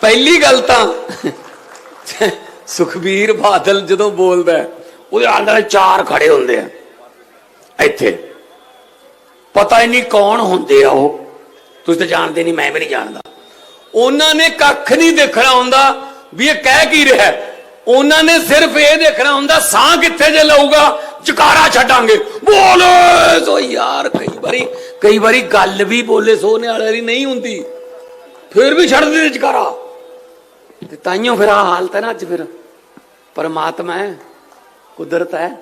ਪਹਿਲੀ ਗੱਲ ਤਾਂ ਸੁਖਬੀਰ ਬਾਦਲ ਜਦੋਂ ਬੋਲਦਾ ਉਹਦੇ ਆਲੇ ਚਾਰ ਖੜੇ ਹੁੰਦੇ ਆ, ਇੱਥੇ। ਪਤਾ ਹੀ ਨਹੀਂ ਕੌਣ ਹੁੰਦੇ ਆ ਉਹ। ਤੁਸੀਂ ਤਾਂ ਜਾਣਦੇ ਨਹੀਂ, ਮੈਂ ਵੀ ਨਹੀਂ ਜਾਣਦਾ। ਉਹਨਾਂ ਨੇ ਕੱਖ ਨਹੀਂ ਦੇਖਣਾ ਹੁੰਦਾ ਵੀ ਇਹ ਕਹਿ ਕੀ ਰਿਹਾ ਉਹਨਾਂ ਨੇ ਸਿਰਫ ਇਹ ਦੇਖਣਾ ਹੁੰਦਾ, ਸਾਹ ਕਿੱਥੇ ਜੇ ਲਊਗਾ ਚਕਾਰਾ ਛੱਡਾਂਗੇ। ਬੋਲੇ ਸੋ ਯਾਰ, ਕਈ ਵਾਰੀ ਕਈ ਵਾਰੀ ਗੱਲ ਵੀ ਬੋਲੇ ਸੋਨੇ ਵਾਲੇ ਦੀ ਨਹੀਂ ਹੁੰਦੀ। ਫਿਰ ਵੀ ਛੱਡ ਦਿੰਦੇ ਚਕਾਰਾ ਤੇ ਤਾਈਓ ਫਿਰ ਆ ਹਾਲਤ ਹੈ ਨਾ ਅੱਜ ਫਿਰ। ਪਰਮਾਤਮਾ ਹੈ, ਕੁਦਰਤ ਹੈ।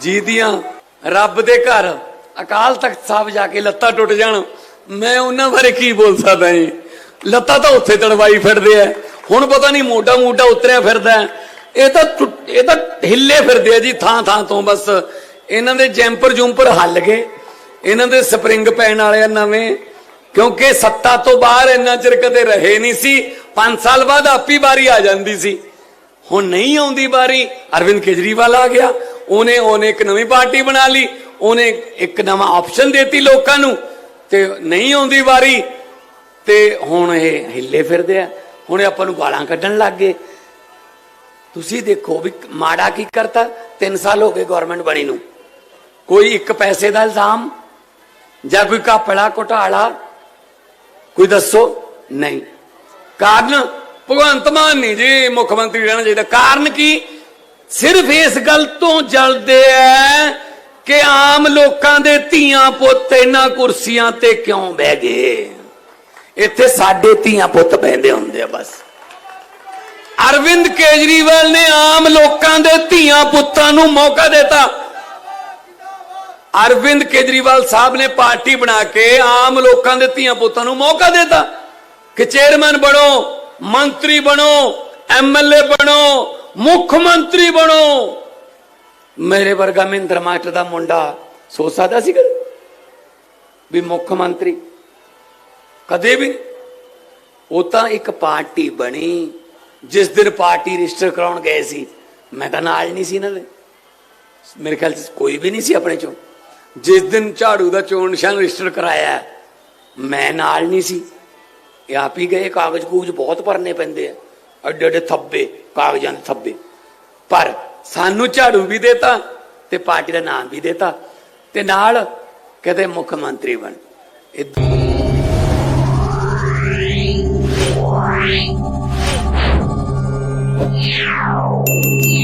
ਜੀਦੀਆਂ ਰੱਬ ਦੇ ਘਰ, ਅਕਾਲ ਤਖਤ ਸਾਹਿਬ ਜਾ ਕੇ ਲੱਤਾਂ ਟੁੱਟ ਜਾਣ। ਮੈਂ ਉਹਨਾਂ ਬਾਰੇ ਕੀ ਬੋਲ ਸਕਦਾ ਜੀ? ਲੱਤਾਂ ਤਾਂ ਉੱਥੇ ਤੜਵਾਈ ਫਿਰਦੇ ਆ। ਹੁਣ ਪਤਾ ਨਹੀਂ ਮੋਢਾ ਮੋਢਾ ਉਤਰਿਆ ਫਿਰਦਾ ਇਹ ਤਾਂ ਟੁੱਟ- ਇਹ ਤਾਂ ਹਿੱਲੇ ਫਿਰਦੇ ਆ ਜੀ ਥਾਂ ਥਾਂ ਤੋਂ ਬਸ। ਇਹਨਾਂ ਦੇ ਜੈਂਪਰ ਜੁੰਪਰ ਹੱਲ ਗਏ। ਇਹਨਾਂ ਦੇ ਸਪਰਿੰਗ ਪੈਣ ਵਾਲੇ ਆ ਨਵੇਂ। ਕਿਉਂਕਿ ਸੱਤਾ ਤੋਂ ਬਾਹਰ ਇੰਨਾ ਚਿਰ ਕਦੇ ਰਹੇ ਨਹੀਂ ਸੀ 5 ਸਾਲ ਬਾਅਦ ਆਪੀ ਵਾਰੀ ਆ ਜਾਂਦੀ ਸੀ। ਹੁਣ ਨਹੀਂ ਆਉਂਦੀ ਵਾਰੀ, ਅਰਵਿੰਦ ਕੇਜਰੀਵਾਲ ਆ ਗਿਆ, ਉਹਨੇ ਉਹਨੇ ਇੱਕ ਨਵੀਂ ਪਾਰਟੀ ਬਣਾ ਲਈ, ਉਹਨੇ ਇੱਕ ਨਵਾਂ ਆਪਸ਼ਨ ਦੇਤੀ ਲੋਕਾਂ ਨੂੰ, ਤੇ ਨਹੀਂ ਆਉਂਦੀ ਵਾਰੀ, ਤੇ ਹੁਣ ਇਹ ਹਿੱਲੇ ਫਿਰਦੇ ਆ। ਹੁਣ ਇਹ ਆਪਾਂ ਨੂੰ ਗਾਲਾਂ ਕੱਢਣ ਲੱਗ ਗਏ। ਤੁਸੀਂ ਦੇਖੋ ਵੀ ਮਾੜਾ ਕੀ ਕਰਤਾ 3 ਸਾਲ ਹੋ ਗਏ ਗਵਰਨਮੈਂਟ ਬਣੀ ਨੂੰ। ਕੋਈ ਇੱਕ ਪੈਸੇ ਦਾ ਇਲਜ਼ਾਮ ਜਾਂ ਕੋਈ ਕਾਪੜਾ ਘੁਟਾਲਾ ਕੋਈ ਦੱਸੋ? ਨਹੀਂ। ਕਾਰਨ? ਭਗਵੰਤ ਮਾਨ ਨਹੀਂ ਜੀ, ਮੁੱਖ ਮੰਤਰੀ ਰਹਿਣਾ ਚਾਹੀਦਾ। ਕਾਰਨ ਕੀ? ਸਿਰਫ ਇਸ ਗੱਲ ਤੋਂ ਜਲਦੇ ਐ ਕਿ ਆਮ ਲੋਕਾਂ ਦੇ ਧੀਆਂ ਪੁੱਤ ਇਹਨਾਂ ਕੁਰਸੀਆਂ ਤੇ ਕਿਉਂ ਬਹਿ ਗਏ? ਇੱਥੇ ਸਾਡੇ ਧੀਆਂ ਪੁੱਤ ਬਹਿੰਦੇ ਹੁੰਦੇ ਆ ਬਸ। ਅਰਵਿੰਦ ਕੇਜਰੀਵਾਲ ਨੇ ਆਮ ਲੋਕਾਂ ਦੇ ਧੀਆਂ ਪੁੱਤਾਂ ਨੂੰ ਮੌਕਾ ਦਿੱਤਾ। ਅਰਵਿੰਦ ਕੇਜਰੀਵਾਲ ਸਾਹਿਬ ਨੇ ਪਾਰਟੀ ਬਣਾ ਕੇ ਆਮ ਲੋਕਾਂ ਦੇ ਧੀਆਂ ਪੁੱਤਾਂ ਨੂੰ ਮੌਕਾ ਦਿੱਤਾ ਕਿ ਚੇਅਰਮੈਨ ਬਣੋ, ਮੰਤਰੀ ਬਣੋ ਐਮਐਲਏ ਬਣੋ, ਮੁੱਖ ਮੰਤਰੀ ਬਣੋ। ਮੇਰੇ ਵਰਗਾ ਮਹਿੰਦਰ ਮਾਸਟਰ ਦਾ ਮੁੰਡਾ ਸੋਚ ਸਕਦਾ ਸੀ ਕਦੇ? ਵੀ ਮੁੱਖ ਮੰਤਰੀ? ਕਦੇ ਵੀ ਨਹੀਂ। ਉਹ ਤਾਂ ਇੱਕ ਪਾਰਟੀ ਬਣੀ, ਜਿਸ ਦਿਨ ਪਾਰਟੀ ਰਜਿਸਟਰ ਕਰਾਉਣ ਗਏ ਸੀ। ਮੈਂ ਤਾਂ ਨਾਲ ਨਹੀਂ ਸੀ ਇਹਨਾਂ ਦੇ। ਮੇਰੇ ਖਿਆਲ ਚ ਕੋਈ ਵੀ ਨਹੀਂ ਸੀ ਆਪਣੇ ਚੋਂ। ਜਿਸ ਦਿਨ ਝਾੜੂ ਦਾ ਚੋਣ ਨਿਸ਼ਾਨ ਰਜਿਸਟਰ ਕਰਾਇਆ ਮੈਂ ਨਾਲ ਨਹੀਂ ਸੀ। ਇਹ ਆਪ ਹੀ ਗਏ, ਕਾਗਜ਼ ਕੂਜ ਬਹੁਤ ਭਰਨੇ ਪੈਂਦੇ ਆ। ਅੱਡੇ ਅੱਡੇ ਥੱਬੇ, ਕਾਗਜ਼ਾਂ ਦੇ ਥੱਬੇ। ਪਰ ਸਾਨੂੰ ਝਾੜੂ ਵੀ ਦੇਤਾ ਤੇ ਪਾਰਟੀ ਦਾ ਨਾਮ ਵੀ ਦੇਤਾ ਤੇ ਨਾਲ ਕਹਿੰਦੇ ਮੁੱਖ ਮੰਤਰੀ ਬਣ। ਇਹ Yeah.